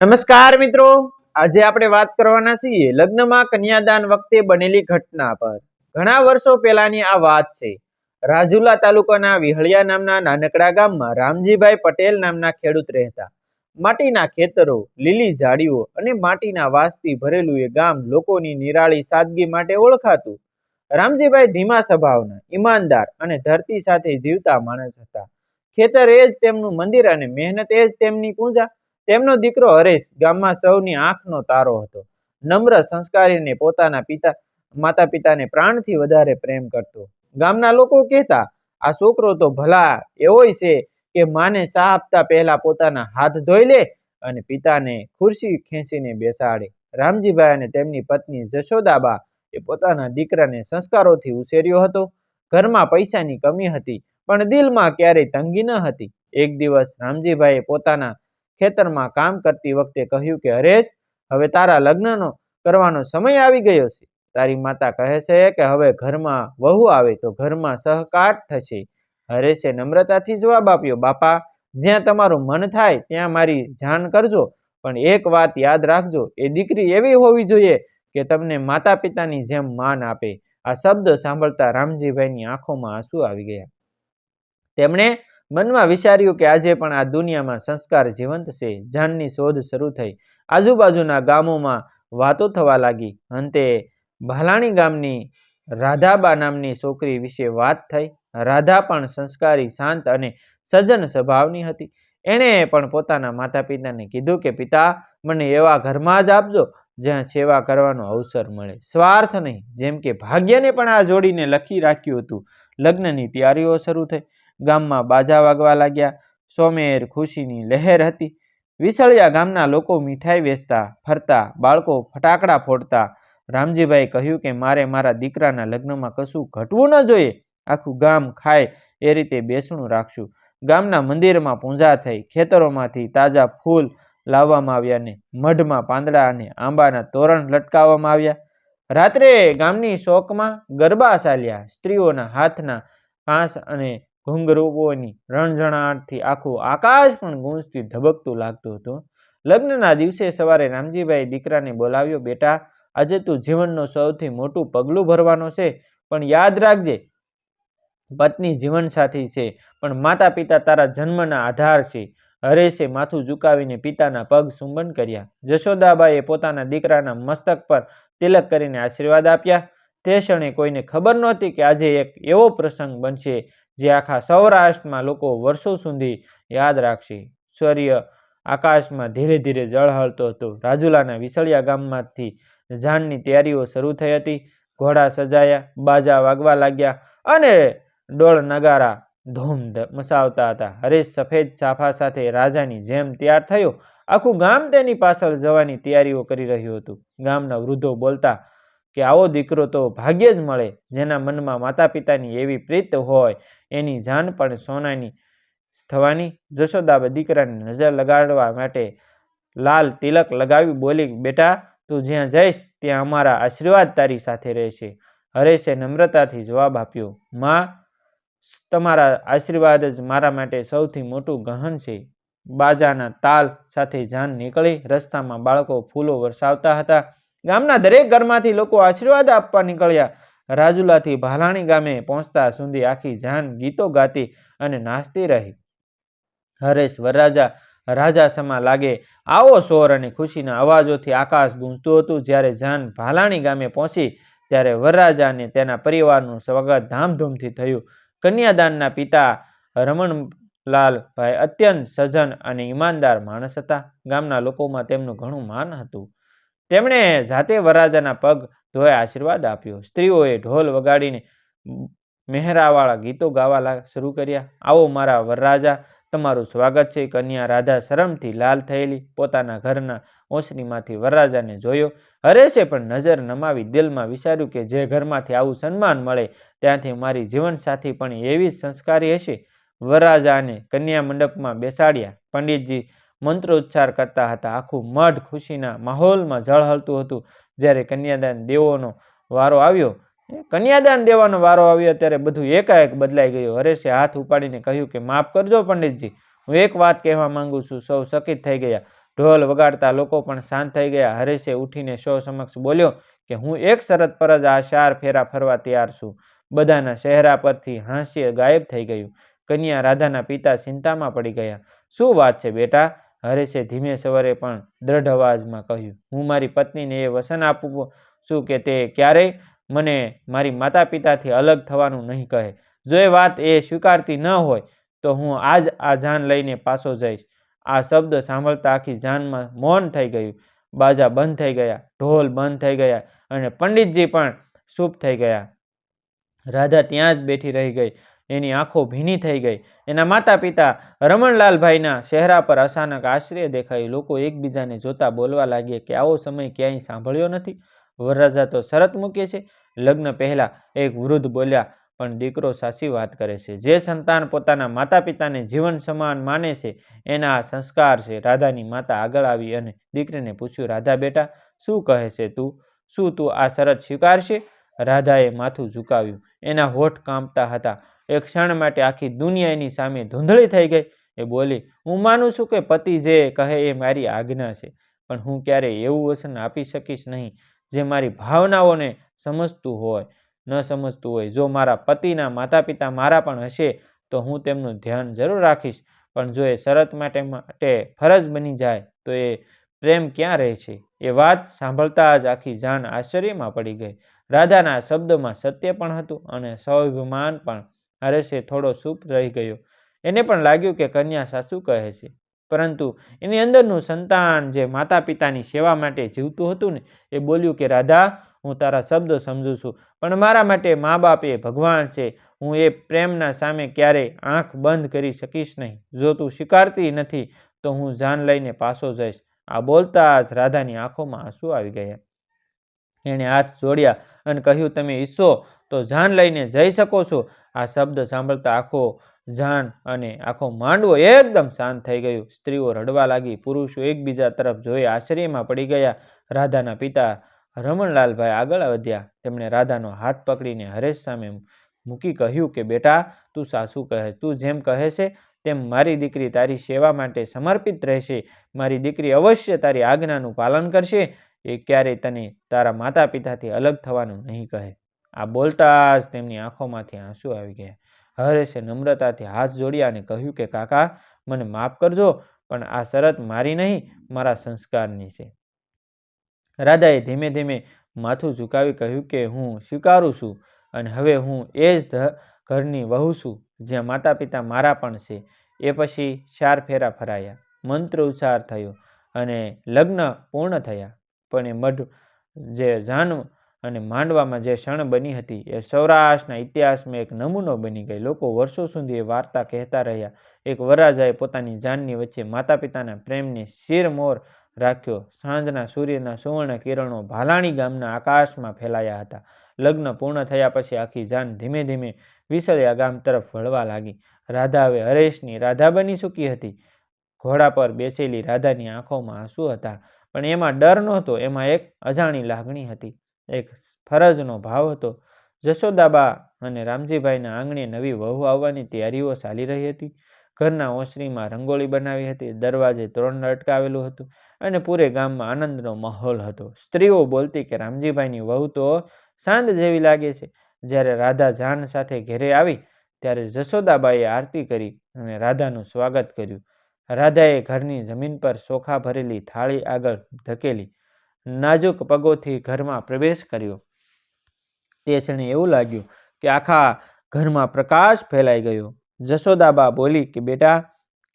નમસ્કાર મિત્રો. આજે આપણે વાત કરવાના છીએ લગ્નમાં કન્યાદાન વખતે બનેલી ઘટના પર. ઘણા વર્ષો પહેલાની આ વાત છે. રાજુલા તાલુકાના વિહળિયા નામના નાનકડા ગામમાં રામજીભાઈ પટેલ નામના ખેડૂત રહેતા. માટીના ખેતરો, લીલી ઝાડીઓ અને માટીના વાસથી ભરેલું એ ગામ લોકોની નિરાળી સાદગી માટે ઓળખાતું. રામજીભાઈ ધીમા સ્વભાવના, ઈમાનદાર અને ધરતી સાથે જીવતા માણસ હતા. ખેતર એ જ તેમનું મંદિર અને મહેનત એ જ તેમની પૂજા. તેમનો દીકરો હરેશ ગામમાં સૌની આંખનો તારો હતો. નમ્ર સંસ્કારીને પોતાના પિતા માતા પિતાને પ્રાણથી વધારે પ્રેમ કરતો. ગામના લોકો કહેતા, આ છોકરો તો ભલા એવોય છે કે માને સા આપતા પહેલા પોતાના હાથ ધોઈ લે અને પિતાને ખુરશી ખેંચીને બેસાડે. રામજીભાઈ અને તેમની પત્ની જશોદાબા એ પોતાના દીકરાને સંસ્કારોથી ઉછેર્યો હતો. ઘરમાં પૈસાની કમી હતી, પણ દિલમાં ક્યારેય તંગી ન હતી. એક દિવસ રામજીભાઈએ પોતાના ખેતરમાં કામ કરતી વખતે કહ્યું કે, હરેશ, હવે તારા લગ્નનો કરવાનો સમય આવી ગયો છે. તારી માતા કહે છે કે, હવે ઘરમાં વહુ આવે તો ઘરમાં સહકાર થશે. હરેશે નમ્રતાથી જવાબ આપ્યો, બાપા, જ્યાં તમારું મન થાય ત્યાં મારી જાણ કરજો, પણ એક વાત યાદ રાખજો, એ દીકરી એવી હોવી જોઈએ કે તમને માતા પિતાની જેમ માન આપે. આ શબ્દ સાંભળતા રામજીભાઈની આંખોમાં આંસુ આવી ગયા. તેમણે મનમાં વિચાર્યું કે આજે પણ આ દુનિયામાં સંસ્કાર જીવંત છે, જાનની શોધ શરૂ થઈ. આજુબાજુના ગામોમાં વાતો થવા લાગી. અંતે ભાલાણી ગામની રાધાબા નામની છોકરી વિશે વાત થઈ. રાધા પણ સંસ્કારી, શાંત અને સજ્જન સ્વભાવની હતી. એણે પણ પોતાના માતા પિતાને કીધું કે, પિતા, મને એવા ઘરમાં જ આપજો, જ્યાં સેવા કરવાનો અવસર મળે. સ્વાર્થ નહીં, જેમ કે ભાગ્યને પણ આ જોડીને લખી રાખ્યું હતું. લગ્નની તૈયારીઓ શરૂ થઈ. ગામમાં બાજા વાગવા લાગ્યા. સોમેર ખુશીની લહેર હતી. વિસળિયા ગામના લોકો મીઠાઈ વેચતા, ફરતા, બાળકો ફટાકડા ફોડતા. રામજીભાઈ કહ્યું કે, મારે મારા દીકરાના લગ્નમાં કશું ઘટવું ન જોઈએ. આખું ગામ ખાય, એ રીતે બેસણું રાખશું. ગામના મંદિરમાં પૂજા થઈ, ખેતરોમાંથી તાજા ફૂલ લાવવામાં આવ્યા ને મઢમાં પાંદડા અને આંબાના તોરણ લટકાવવામાં આવ્યા. રાત્રે ગામની શોકમાં ગરબા ચાલ્યા. સ્ત્રીઓના હાથના કાંસ અને ઘુંઘરૂઓની રણઝણાટથી આખું આકાશ પણ ગુંજથી ધબકતું લાગતું હતું. લગ્નના દિવસે સવારે રામજીભાઈ દીકરાને બોલાવ્યો, બેટા, આજે તું જીવનનું સૌથી મોટું પગલું ભરવાનો છે, પણ યાદ રાખજે, પત્ની જીવનસાથી છે, પણ માતા પિતા તારા જન્મના આધાર છે. હરેશે માથું ઝુકાવીને પિતાના પગ સુંબન કર્યા. જશોદાબાઈએ પોતાના દીકરાના મસ્તક પર તિલક કરીને આશીર્વાદ આપ્યા. તે ક્ષણે કોઈને ખબર નહોતી કે આજે એક એવો પ્રસંગ બનશે જે આખા સૌરાષ્ટ્રમાં લોકો વર્ષો સુધી યાદ રાખશે. સૂર્ય આકાશમાં ધીરે ધીરે ઝળહળતો હતો. રાજુલાના વિસળિયા ગામમાંથી જાનની તૈયારીઓ શરૂ થઈ હતી. ઘોડા સજાયા, બાજા વાગવા લાગ્યા અને ડોળ નગારા ધૂમ મચાવતા હતા. હરેશ સફેદ સાફા સાથે રાજાની જેમ તૈયાર થયો. આખું ગામ તેની પાછળ જવાની તૈયારીઓ કરી રહ્યું હતું. ગામના વૃદ્ધો બોલતા કે આવો દીકરો તો ભાગ્યે જ મળે, જેના મનમાં માતા પિતાની એવી પ્રીત હોય, એની જાન પણ સોનાની થવાની. જશોદાબા દીકરાને નજર લગાડવા માટે લાલ તિલક લગાવી બોલી, બેટા, તું જ્યાં જઈશ, ત્યાં અમારા આશીર્વાદ તારી સાથે રહેશે. હરેશે નમ્રતાથી જવાબ આપ્યો, માં, તમારા આશીર્વાદ જ મારા માટે સૌથી મોટું ગહન છે. બાજાના તાલ સાથે જાન નીકળી, રસ્તામાં બાળકો ફૂલો વરસાવતા હતા. ગામના દરેક ઘરમાંથી લોકો આશીર્વાદ આપવા નીકળ્યા. રાજુલાથી ભાલાણી ગામે પહોંચતા સુધી આખી જાન ગીતો ગાતી અને નાચતી રહી. હરેશ વરરાજા રાજા સમા લાગે, આવો સોર અને ખુશીના અવાજોથી આકાશ ગુંજતું હતું. જ્યારે જાન ભાલાણી ગામે પહોંચી, ત્યારે વરરાજા અને તેના પરિવારનું સ્વાગત ધામધૂમથી થયું. કન્યાદાનના પિતા રમણલાલભાઈ અત્યંત સજ્જન અને ઈમાનદાર માણસ હતા. ગામના લોકોમાં તેમનું ઘણું માન હતું. તેમણે જાતે વરરાજાના પગ ધોએ આશીર્વાદ આપ્યો. સ્ત્રીઓએ ઢોલ વગાડીને મહેરાવાળા ગીતો ગાવા શરૂ કર્યા. આવો મારા વરરાજા, તમારું સ્વાગત છે. કન્યા રાધા શરમથી લાલ થયેલી, પોતાના ઘરના ઓસરીમાંથી વરરાજાને જોયો. હરેશે પણ નજર નમાવી દિલમાં વિચાર્યું કે જે ઘરમાંથી આવું સન્માન મળે, ત્યાંથી મારી જીવનસાથી પણ એવી જ સંસ્કારી હશે. વરરાજાને કન્યા મંડપમાં બેસાડ્યા. પંડિતજી મંત્રોચ્ચાર કરતા હતા. આખું મઢ ખુશીના માહોલમાં ઝળહળતું હતું. જ્યારે કન્યાદાન દેવોનો વારો આવ્યો કન્યાદાન દેવાનો વારો આવ્યો ત્યારે બધું એકાએક બદલાઈ ગયું. હરેશે હાથ ઉપાડીને કહ્યું કે, માફ કરજો પંડિતજી, હું એક વાત કહેવા માંગુ છું. સૌ સકિત થઈ ગયા. ઢોલ વગાડતા લોકો પણ શાંત થઈ ગયા. હરેશે ઉઠીને સૌ સમક્ષ બોલ્યો કે, હું એક શરત પર જ આ ચાર ફેરા ફરવા તૈયાર છું. બધાના ચહેરા પરથી હાસ્ય ગાયબ થઈ ગયું. કન્યા રાધાના પિતા ચિંતામાં પડી ગયા. શું વાત છે બેટા? હરેશે ધીમે સવારે પણ દ્રઢ અવાજમાં કહ્યું, હું મારી પત્નીને એ વસન આપું છું કે તે ક્યારેય મને મારી માતા પિતાથી અલગ થવાનું નહીં કહે. જો એ વાત એ સ્વીકારતી ન હોય, તો હું આજ આ જાન લઈને પાછો જઈશ. આ શબ્દ સાંભળતા આખી જાનમાં મૌન થઈ ગયું. બાજા બંધ થઈ ગયા, ઢોલ બંધ થઈ ગયા અને પંડિતજી પણ ચૂપ થઈ ગયા. રાધા ત્યાં જ બેઠી રહી ગઈ. એની આંખો ભીની થઈ ગઈ. એના માતા પિતા રમણલાલભાઈના ચહેરા પર અચાનક આશ્ચર્ય દેખાયું. લોકો એકબીજાને જોતા બોલવા લાગ્યા કે આવો સમય ક્યાંય સાંભળ્યો નથી. વરરાજા તો શરત મૂકે છે. લગ્ન પહેલા એક વૃદ્ધ બોલ્યા, પણ દીકરો સાચી વાત કરે છે. જે સંતાન પોતાના માતા પિતાને જીવન સમાન માને છે, એના આ સંસ્કાર છે. રાધાની માતા આગળ આવી અને દીકરીને પૂછ્યું, રાધા બેટા, શું કહે છે તું? શું તું આ શરત સ્વીકારશે? રાધાએ માથું ઝુકાવ્યું. એના હોઠ કાંપતા હતા. એક ક્ષણ માટે આખી દુનિયા એની સામે ધૂંધળી થઈ ગઈ. એ બોલી, હું માનું છું કે પતિ જે કહે એ મારી આજ્ઞા છે, પણ હું ક્યારેય એવું વસન આપી શકીશ નહીં જે મારી ભાવનાઓને સમજતું હોય, ન સમજતું હોય. જો મારા પતિના માતા પિતા મારા પણ હશે, તો હું તેમનું ધ્યાન જરૂર રાખીશ, પણ જો એ શરત માટે માટે ફરજ બની જાય, તો એ પ્રેમ ક્યાં રહે છે? એ વાત સાંભળતા જ આખી જાન આશ્ચર્યમાં પડી ગઈ. રાધાના શબ્દમાં સત્ય પણ હતું અને સ્વાભિમાન પણ હરેશે થોડો સૂપ રહી ગયો. એને પણ લાગ્યું કે કન્યા સાસુ કહે છે. પરંતુ એની અંદરનું સંતાન જે માતા પિતાની સેવા માટે જીવતું હતું ને, એ બોલ્યું કે, રાધા, હું તારા શબ્દ સમજું છું, પણ મારા માટે મા બાપ એ ભગવાન છે. હું એ પ્રેમના સામે ક્યારેય આંખ બંધ કરી શકીશ નહીં. જો તું સ્વીકારતી નથી, તો હું જાન લઈને પાછો જઈશ. આ બોલતા જ રાધાની આંખોમાં આંસુ આવી ગયા. એણે હાથ જોડ્યા અને કહ્યું, તમે ઈચ્છો તો જાન લઈને જઈ શકો છો આ શબ્દ સાંભળતા આખો જાણ અને આખો માંડવો એકદમ શાંત થઈ ગયું. સ્ત્રીઓ રડવા લાગી, પુરુષો એકબીજા તરફ જોઈ આશ્ચર્યમાં પડી ગયા. રાધાના પિતા રમણલાલભાઈ આગળ વધ્યા. તેમણે રાધાનો હાથ પકડીને હરેશ સામે મૂકી કહ્યું કે, બેટા, તું સાસુ કહે, તું જેમ કહે છે, તેમ મારી દીકરી તારી સેવા માટે સમર્પિત રહેશે. મારી દીકરી અવશ્ય તારી આજ્ઞાનું પાલન કરશે. એ ક્યારેય તને તારા માતા પિતાથી અલગ થવાનું નહીં કહે. આ બોલતા જ તેમની આંખોમાંથી આંસુ આવી ગયા. હરેશે નમ્રતાથી હાથ જોડ્યા અને કહ્યું કે, કાકા, મને માફ કરજો, પણ આ શરત મારી નહીં, મારા સંસ્કારની છે. રાધાએ ધીમે ધીમે માથું ઝુકાવી કહ્યું કે, હું સ્વીકારું છું અને હવે હું એ જ ઘરની વહુ છું, જ્યાં માતા પિતા મારા પણ છે. એ પછી ચાર ફેરા ફરાયા. મંત્ર ઉચ્ચાર થયો અને લગ્ન પૂર્ણ થયા. પણ એ મઢ, જે જાન અને માંડવામાં જે ક્ષણ બની હતી એ સૌરાષ્ટ્રના ઇતિહાસમાં એક નમૂનો બની ગઈ. લોકો વર્ષો સુધી એ વાર્તા કહેતા રહ્યા. એક વરરાજાએ પોતાની જાનની વચ્ચે માતા પિતાના પ્રેમને શિરમોર રાખ્યો. સાંજના સૂર્યના સુવર્ણ કિરણો ભાલાણી ગામના આકાશમાં ફેલાયા હતા. લગ્ન પૂર્ણ થયા પછી આખી જાન ધીમે ધીમે વિસળિયા ગામ તરફ વળવા લાગી. રાધા હવે હરેશની રાધા બની ચૂકી હતી. ઘોડા પર બેસેલી રાધાની આંખોમાં આંસુ હતા. પણ એમાં ડર નહોતો, એમાં એક અજાણી લાગણી હતી. એક ફરજનો ભાવ હતો. જશોદાબા અને રામજીભાઈના આંગણે નવી વહુ આવવાની તૈયારીઓ ચાલી રહી હતી. ઘરના ઓસરીમાં રંગોળી બનાવી હતી. દરવાજે તોરણ લટકાવેલું હતું અને પૂરે ગામમાં આનંદનો માહોલ હતો. સ્ત્રીઓ બોલતી કે રામજીભાઈની વહુ તો સાંજ જેવી લાગે છે. જ્યારે રાધા જાન સાથે ઘેરે આવી ત્યારે જશોદાબાઈએ આરતી કરી અને રાધાનું સ્વાગત કર્યું. રાધાએ ઘરની જમીન પર ચોખા ભરેલી થાળી આગળ ધકેલી નાજુક પગોથી ઘરમાં પ્રવેશ કર્યો. તે ક્ષણે એવું લાગ્યું કે આખા ઘરમાં પ્રકાશ ફેલાઈ ગયો. જશોદાબા બોલી કે, બેટા,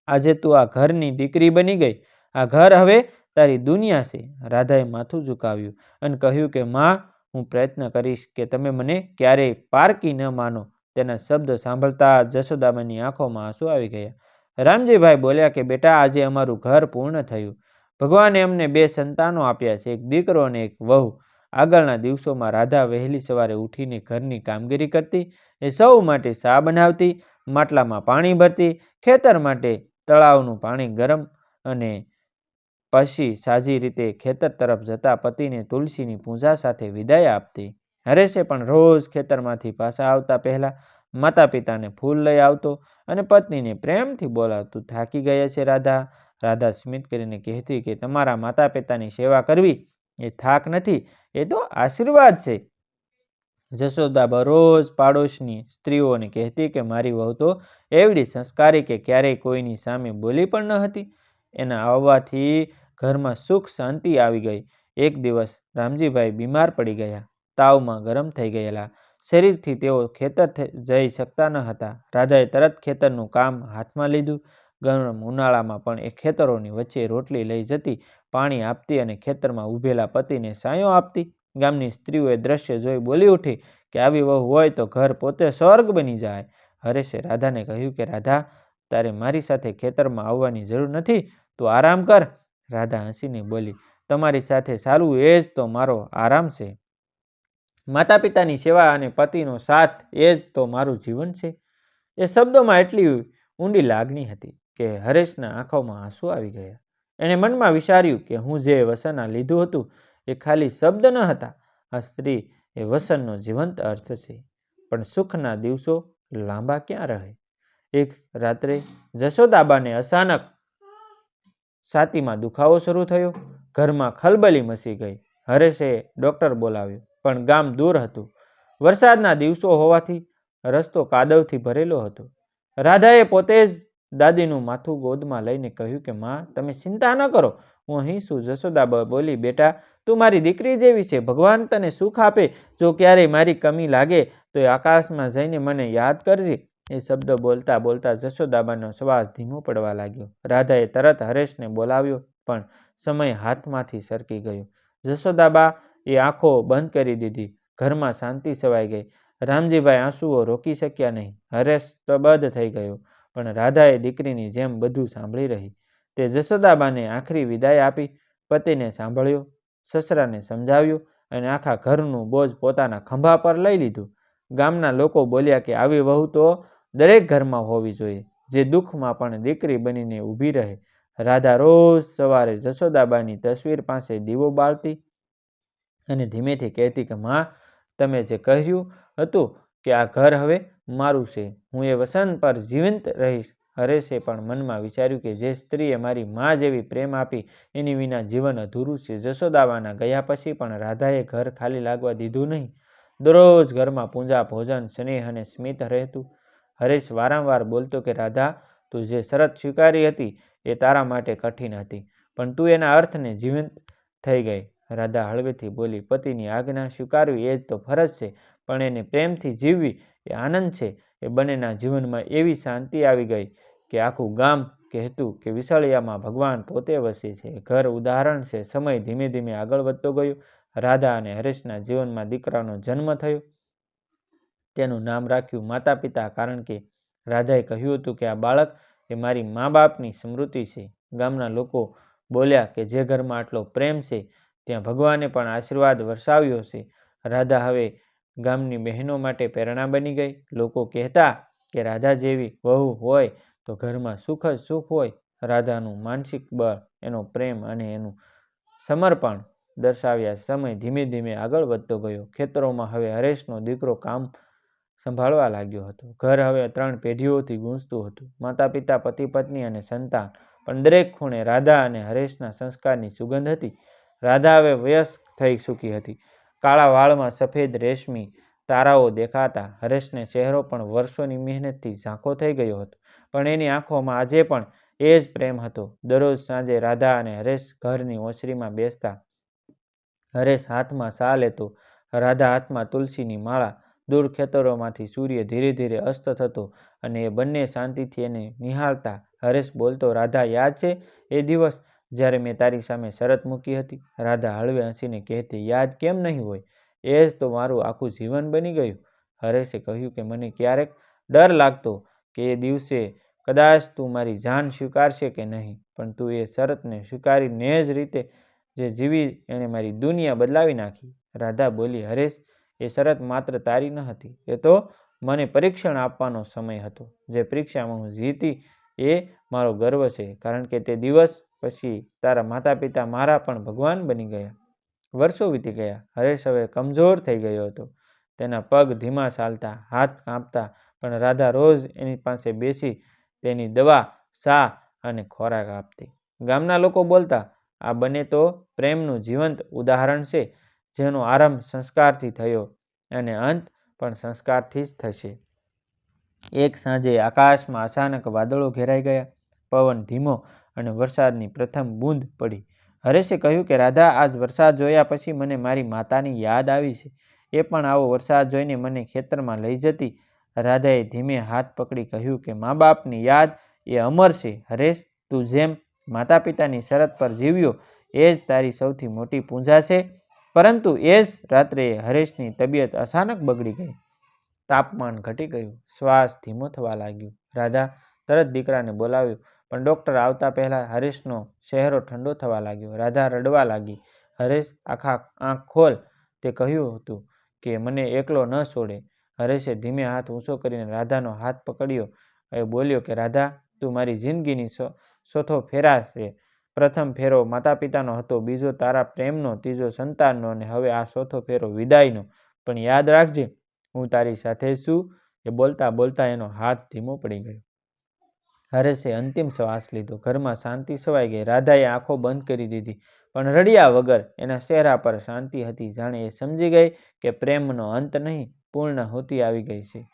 આજે તું આ ઘરની દીકરી બની ગઈ. આ ઘર હવે તારી દુનિયા છે. રાધાએ માથું ઝુકાવ્યું અને કહ્યું કે, માં, હું પ્રયત્ન કરીશ કે તમે મને ક્યારેય પારકી ન માનો. તેના શબ્દ સાંભળતા જશોદાબાની આંખોમાં આંસુ આવી ગયા. રામજીભાઈ બોલ્યા કે, બેટા, આજે અમારું ઘર પૂર્ણ થયું. ભગવાને એમને બે સંતાનો આપ્યા છે, એક દીકરો અને એક વહુ. આગળના દિવસોમાં રાધા વહેલી સવારે ઉઠીને ઘરની કામગીરી કરતી, એ સૌ માટે ચા બનાવતી, માટલામાં પાણી ભરતી, ખેતર માટે તળાવનું પાણી ગરમ અને પછી સાજી રીતે ખેતર તરફ જતા પતિને તુલસીની પૂજા સાથે વિદાય આપતી. હરેશે પણ રોજ ખેતરમાંથી પાછા આવતા પહેલા માતા પિતાને ફૂલ લઈ આવતો અને પત્નીને પ્રેમથી બોલાવતું થાકી ગયા છે રાધા. રાધા સ્મિત કરીને કહેતી કે તમારા માતા પિતાની સેવા કરવી એ થાક નથી, એ તો આશીર્વાદ છે. જશોદા બરોજ પાડોશની સ્ત્રીઓને કહેતી કે મારી વહુ તો એવડી સંસ્કારી કે ક્યારેય કોઈની સામે બોલી પણ ન હતી. એના આવવાથી ઘરમાં સુખ શાંતિ આવી ગઈ. એક દિવસ રામજીભાઈ બીમાર પડી ગયા. તાવમાં ગરમ થઈ ગયેલા. શરીરથી તેઓ ખેતર જઈ શકતા ન હતા. રાધાએ તરત ખેતરનું કામ હાથમાં લીધું. ગરમ ઉનાળામાં પણ એ ખેતરોની વચ્ચે રોટલી લઈ જતી, પાણી આપતી અને ખેતરમાં ઊભેલા પતિને સાયો આપતી. ગામની સ્ત્રીઓએ દ્રશ્ય જોઈ બોલી ઉઠી કે આવી વહુ હોય તો ઘર પોતે સ્વર્ગ બની જાય. હરેશે રાધાને કહ્યું કે, રાધા, તારે મારી સાથે ખેતરમાં આવવાની જરૂર નથી. તું આરામ કર. રાધા હસીને બોલી, તમારી સાથે સારું એ જ તો મારો આરામ છે. માતા પિતાની સેવા અને પતિનો સાથ એ જ તો મારું જીવન છે. એ શબ્દોમાં એટલી ઊંડી લાગણી હતી કે હરેશના આંખોમાં આંસુ આવી ગયા. એણે મનમાં વિચાર્યું કે હું જે વસન લીધું હતું એ ખાલી શબ્દ ન હતા, આ સ્ત્રી એ વસનનો જીવંત અર્થ છે. પણ સુખના દિવસો લાંબા ક્યાં રહે? એક રાત્રે જશોદાબાને અચાનક છાતીમાં દુખાવો શરૂ થયો. ઘરમાં ખલબલી મસી ગઈ. હરેશે ડૉક્ટર બોલાવ્યો, પણ ગામ દૂર હતું. વરસાદના દિવસો હોવાથી રસ્તો કાદવથી ભરેલો હતો. રાધાએ પોતે જ દાદીનું માથું ગોદમાં લઈને કહ્યું કે, માં, તમે ચિંતા ન કરો. હું અહીં છું. જશોદા બોલી, બેટા, તું મારી દીકરી જેવી છે. ભગવાન તને સુખ આપે. જો ક્યારેય મારી કમી લાગે, તો એ આકાશમાં જઈને મને યાદ કરજે. એ શબ્દ બોલતા બોલતા જશોદાબાનો શ્વાસ ધીમો પડવા લાગ્યો. રાધાએ તરત હરેશને બોલાવ્યો, પણ સમય હાથમાંથી સરકી ગયો. જશોદાબા એ આંખો બંધ કરી દીધી. ઘરમાં શાંતિ સવાઈ ગઈ. રામજીભાઈ આંસુઓ રોકી શક્યા નહીં. હરેશ સ્તબદ્ધ થઈ ગયો. પણ રાધાએ દીકરીની જેમ બધું સાંભળી રહી. તે જશોદાબાને આખરી વિદાય આપી, પતિને સાંભળ્યો, સસરાને સમજાવ્યું અને આખા ઘરનું બોજ પોતાના ખંભા પર લઈ લીધું. ગામના લોકો બોલ્યા કે, આવી વહુ તો દરેક ઘરમાં હોવી જોઈએ, જે દુઃખમાં પણ દીકરી બનીને ઊભી રહે. રાધા રોજ સવારે જશોદાબાની તસવીર પાસે દીવો બાળતી અને ધીમેથી કહેતી કે, માં, તમે જે કહ્યું હતું કે આ ઘર હવે મારું છે. હું એ વસન પર જીવંત રહીશ. હરેશે પણ મનમાં વિચાર્યું કે જે સ્ત્રીએ મારી મા જેવી પ્રેમ આપી એની વિના જીવન અધૂરું છે. જશોદાવાના ગયા પછી પણ રાધાએ ઘર ખાલી લાગવા દીધું નહીં. દરરોજ ઘરમાં પૂજા, ભોજન, સ્નેહ અને સ્મિત રહેતું. હરેશ વારંવાર બોલતો કે, રાધા, તું જે શરત સ્વીકારી હતી એ તારા માટે કઠિન હતી, પણ તું એના અર્થને જીવંત થઈ ગઈ. રાધા હળવેથી બોલી, પતિની આજ્ઞા સ્વીકારવી એ જ તો ફરજ છે. પણ એને પ્રેમથી જીવવી એ આનંદ છે. એ બંનેના જીવનમાં એવી શાંતિ આવી ગઈ કે આખું ગામ કહેતું કે વિશાળિયામાં ભગવાન પોતે વસે છે. ઘર ઉદાહરણ છે. સમય ધીમે ધીમે આગળ વધતો ગયો. રાધા અને હરેશના જીવનમાં દીકરાનો જન્મ થયો. તેનું નામ રાખ્યું માતા પિતા કારણ કે રાધાએ કહ્યું હતું કે આ બાળક એ મારી મા બાપની સ્મૃતિ છે. ગામના લોકો બોલ્યા કે જે ઘરમાં આટલો પ્રેમ છે, ત્યાં ભગવાને પણ આશીર્વાદ વરસાવ્યો છે. રાધા હવે ગામની બહેનો માટે પ્રેરણા બની ગઈ. લોકો કહેતા કે રાધા જેવી વહુ હોય તો ઘરમાં સુખ જ સુખ હોય. રાધાનું માનસિક બળ, એનો પ્રેમ અને એનું સમર્પણ દર્શાવ્યા સમય ધીમે ધીમે આગળ વધતો ગયો. ખેતરોમાં હવે હરેશનો દીકરો કામ સંભાળવા લાગ્યો હતો. ઘર હવે ત્રણ પેઢીઓથી ગૂંજતું હતું. માતા પિતા પતિ પત્ની અને સંતાન પણ દરેક ખૂણે રાધા અને હરેશના સંસ્કારની સુગંધ હતી. રાધા હવે વયસ્ક થઈ ચૂકી હતી. કાળા વાળમાં સફેદ રેશમી તારાઓ દેખાતા. હરેશને ચહેરો પણ વર્ષોની મહેનતથી ઝાંખો થઈ ગયો હતો. પણ એની આંખોમાં આજે પણ એ જ પ્રેમ હતો. દરરોજ સાંજે રાધા અને હરેશ ઘરની ઓસરીમાં બેસતા. હરેશ હાથમાં સા લેતો. રાધા હાથમાં તુલસીની માળા. દૂર ખેતરોમાંથી સૂર્ય ધીરે ધીરે અસ્ત થતો અને એ બંને શાંતિથી એને નિહાળતા. હરેશ બોલતો, રાધા, યાદ છે? એ દિવસ જ્યારે મેં તારી સામે શરત મૂકી હતી, રાધા હળવે હસીને કહેતી, યાદ કેમ નહીં હોય? એ જ તો મારું આખું જીવન બની ગયું. હરેશે કહ્યું કે, મને ક્યારેક ડર લાગતો કે એ દિવસે કદાચ તું મારી જાન સ્વીકારશે કે નહીં, પણ તું એ શરતને સ્વીકારીને જ રીતે જે જીવી એણે મારી દુનિયા બદલાવી નાખી. રાધા બોલી, હરેશ, એ શરત માત્ર તારી ન હતી. એ તો મને પરીક્ષણ આપવાનો સમય હતો. જે પરીક્ષામાં હું જીતી એ મારો ગર્વ છે, કારણ કે તે દિવસ પછી તારા માતા પિતા મારા પણ ભગવાન બની ગયા. વર્ષો વીતી ગયા. હરેશ હવે કમજોર થઈ ગયો હતો. તેના પગ ધીમા ચાલતા, હાથ કાંપતા, પણ રાધા રોજ એની પાસે બેસી તેની દવા, સા અને ખોરાક આપતી. ગામના લોકો બોલતા, આ બંને તો પ્રેમનું જીવંત ઉદાહરણ છે, જેનો આરંભ સંસ્કારથી થયો અને અંત પણ સંસ્કારથી જ થશે. એક સાંજે આકાશમાં અચાનક વાદળો ઘેરાઈ ગયા. પવન ધીમો અને વરસાદની પ્રથમ બૂંદ પડી. હરેશે કહ્યું કે, રાધા, આજ વરસાદ જોયા પછી મને મારી માતાની યાદ આવી છે. એ પણ આવો વરસાદ જોઈને મને ખેતરમાં લઈ જતી. રાધાએ ધીમે હાથ પકડી કહ્યું કે મા બાપની યાદ એ અમર છે. હરેશ, તું જેમ માતા પિતાની શરત પર જીવ્યો, એ જ તારી સૌથી મોટી પૂંજા છે. પરંતુ એ જ રાત્રે હરેશની તબિયત અચાનક બગડી ગઈ. તાપમાન ઘટી ગયું. શ્વાસ ધીમો થવા લાગ્યું. રાધા, તરત દીકરાને બોલાવ્યો. પણ ડૉક્ટર આવતા પહેલાં હરેશનો ચહેરો ઠંડો થવા લાગ્યો. રાધા રડવા લાગી. હરેશ આખા આંખ ખોલ. તે કહ્યું હતું કે, મને એકલો ન છોડે. હરેશે ધીમે હાથ ઊંચો કરીને રાધાનો હાથ પકડ્યો. એ બોલ્યો કે, રાધા, તું મારી જિંદગીની ચોથો ફેરા છે. પ્રથમ ફેરો માતા પિતાનો હતો, બીજો તારા પ્રેમનો, ત્રીજો સંતાનનો અને હવે આ ચોથો ફેરો વિદાયનો. પણ યાદ રાખજે, હું તારી સાથે છું. એ બોલતા બોલતા એનો હાથ ધીમો પડી ગયો. હરેશે અંતિમ શ્વાસ લીધો. ઘરમાં શાંતિ છવાઈ ગઈ. રાધાએ આંખો બંધ કરી દીધી. પણ રડ્યા વગર એના ચહેરા પર શાંતિ હતી. જાણે એ સમજી ગઈ કે પ્રેમનો અંત નહીં, પૂર્ણ હોતી આવી ગઈ છે.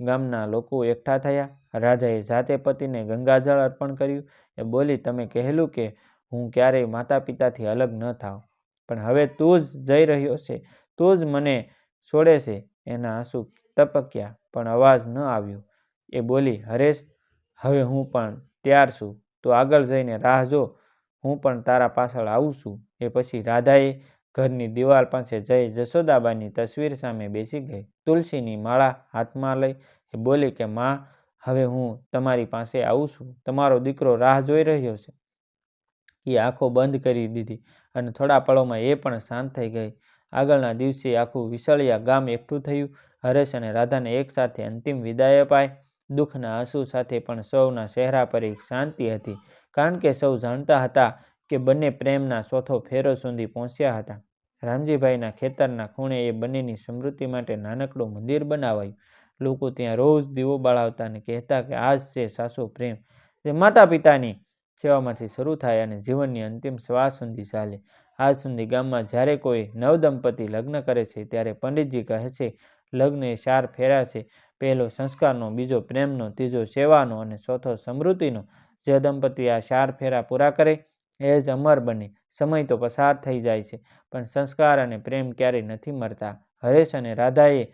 ગામના લોકો એકઠા થયા. રાધાએ જાતે પતિને ગંગાજળ અર્પણ કર્યું. એ બોલી, તમે કહેલું કે હું ક્યારેય માતા પિતાથી અલગ ન થાવ પણ હવે તું જ જઈ રહ્યો છે. તું જ મને છોડે છે. એના આંસુ ટપક્યા પણ અવાજ ન આવ્યો. એ બોલી, હરેશ હવે હું પણ તૈયાર છું. તું આગળ જઈને રાહ જો. હું પણ તારા પાછળ આવું છું. એ પછી રાધાએ ઘરની દિવાલ પાસે જઈ જશોદાબાની તસવીર સામે બેસી ગઈ. તુલસીની માળા હાથમાં લઈ એ બોલી કે, માં, હવે હું તમારી પાસે આવું છું. તમારો દીકરો રાહ જોઈ રહ્યો છે. એ આંખો બંધ કરી દીધી અને થોડા પળોમાં એ પણ શાંત થઈ ગઈ. આગળના દિવસે આખું વિસળિયા ગામ એકઠું થયું. હરેશ અને રાધાને એકસાથે અંતિમ વિદાય અપાય દુઃખના આંસુ સાથે પણ સૌના ચહેરા પર એક શાંતિ હતી, કારણ કે સૌ જાણતા હતા કે બંને પ્રેમના ચોથો ફેરો સુધી પહોંચ્યા હતા. રામજીભાઈના ખેતરના ખૂણે એ બંનેની સ્મૃતિ માટે નાનકડું મંદિર બનાવાયું. લોકો ત્યાં રોજ દીવો બાળાવતા અને કહેતા કે આ છે સાસુ પ્રેમ. જે માતા પિતાની સેવામાંથી શરૂ થાય અને જીવનની અંતિમ શ્વાસ સુધી ચાલે. આજ સુધી ગામમાં જ્યારે કોઈ નવદંપતિ લગ્ન કરે છે, ત્યારે પંડિતજી કહે છે, લગ્ન એ ચાર ફેરા છે. પહેલો સંસ્કારનો, બીજો પ્રેમનો, ત્રીજો સેવાનો અને ચોથો સમૃદ્ધિનો. જે દંપતી આ ચાર ફેરા પૂરા કરે, એ જ અમર બને. સમય તો પસાર થઈ જાય છે, પણ સંસ્કાર અને પ્રેમ ક્યારેય નથી મરતા. હરેશ અને રાધાએ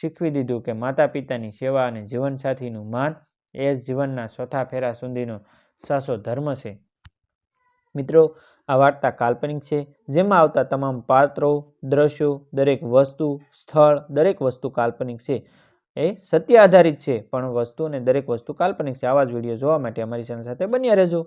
શીખવી દીધું કે માતા પિતાની સેવા અને જીવનસાથીનું માન એ જ જીવનના ચોથા ફેરા સુધીનો સાસો ધર્મ છે. મિત્રો, આ વાર્તા કાલ્પનિક છે, જેમાં આવતા તમામ પાત્રો, દ્રશ્યો, દરેક વસ્તુ, સ્થળ, દરેક વસ્તુ કાલ્પનિક છે. એ સત્ય આધારિત છે, પણ વસ્તુ અને દરેક વસ્તુ કાલ્પનિક છે. આવા જ વીડિયો જોવા માટે અમારી ચેનલ સાથે બન્યા રહેજો.